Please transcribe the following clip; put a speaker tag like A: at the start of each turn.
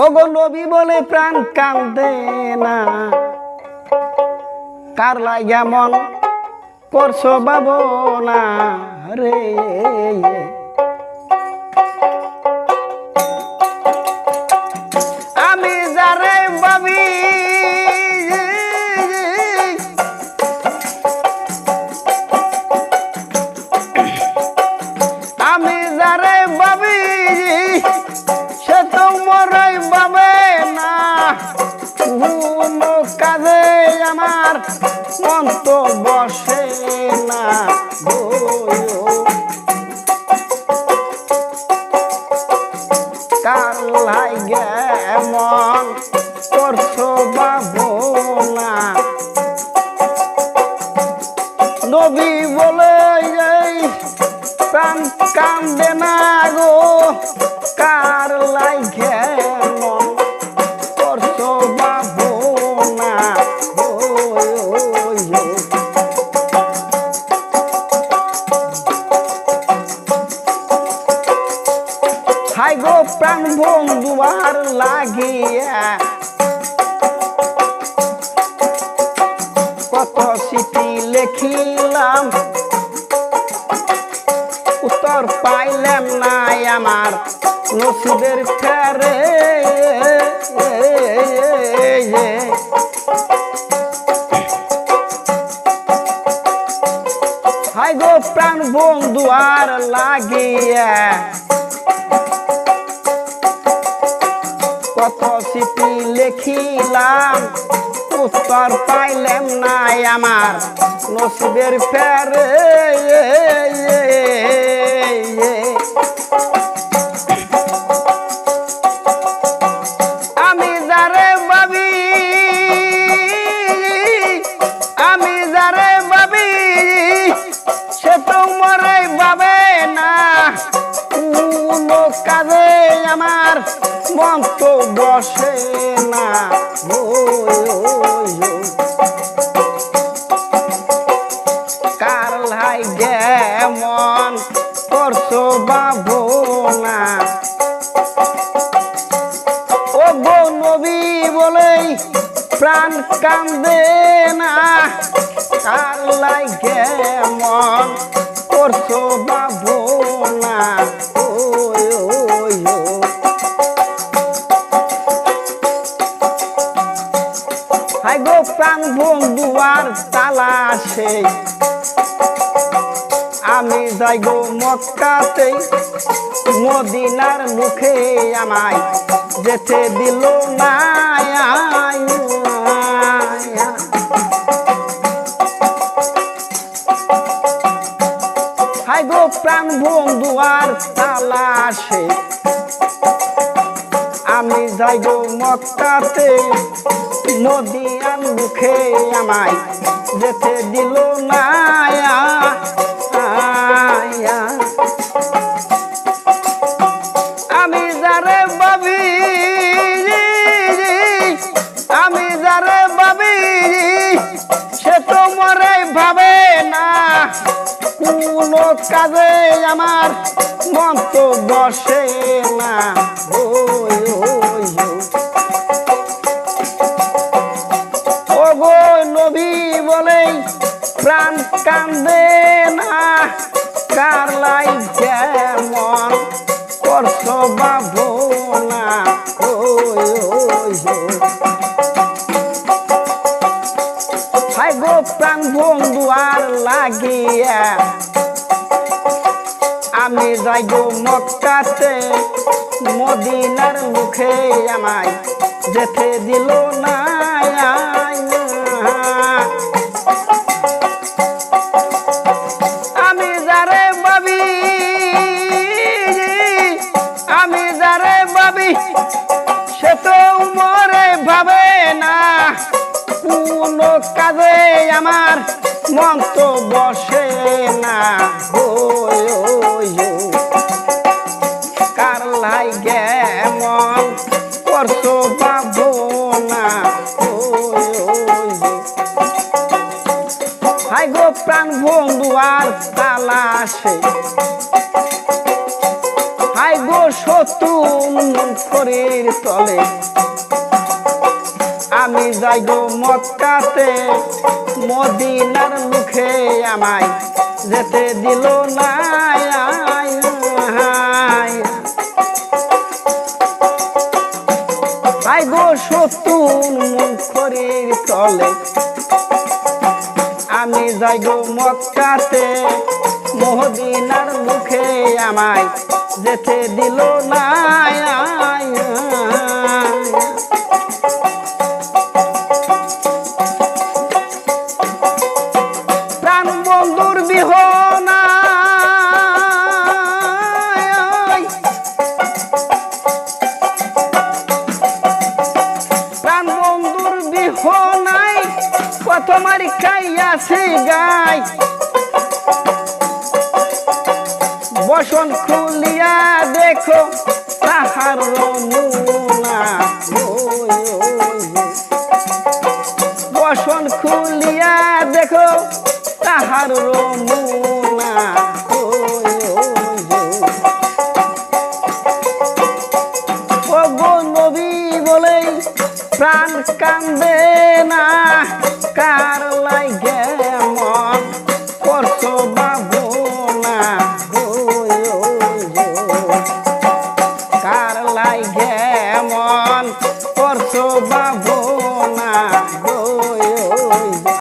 A: ও গো নবী বলে প্রাণ কান্দে না। কার লাগিয়া মন করছ বাবো না রে? নবী বলে এই প্রাণ কান্দে না গো। কার গো। হাই গো প্রাণ বন্ধুয়ার লাগিয়া নসিবের ফেরে হাই গো প্রাণ বন্ধু আর লাগিয়া। কত চিঠি লেখিলাম, উত্তর পাইলাম নাই আমার নসিবের ফেরে মন তো বসে না। কার মন করছ বাবো না ও গো নবী বলেই প্রাণ কান্দে আমি যাই গো মক্কাতে, মদিনার মুখে আমায় যেতে দিল না হাই গো প্রাণ বন্ধুয়ার তালাশে। আমি যাই গো মক্কাতে মদিয়ান মুখে আমায় যেতে দিল না আমি যারে ভাবি, আমি যারে ভাবি, সে তো মরে ভাবে না। কোনো কাজে আমার মন তো বসে না। ওই কার লাই কেমন করছ বাবো না। হাই গো প্রাণ বন্ধু আর লাগিয়া, আমি যাই গো মক্কাতে, মদিনার মুখে আমায় যেতে দিল না আমার মন তো বসে না। কার লাগে মন করছ পাবো না। হাই গো প্রাণ বন্ধু, আর তালাশে হাই গো নতুন মুখরির তলে আমি যাই গো মক্কাতে, মদিনার মুখে আমায় যেতে দিল না আই গো সতুন মুখরির তলে। আমি যাই গো মক্কাতে মহদিনার মুখে আমায় যেতে দিল না কত মারি খাইয়াছি গাই? বসন খুলিয়া দেখো তাহার নমুনা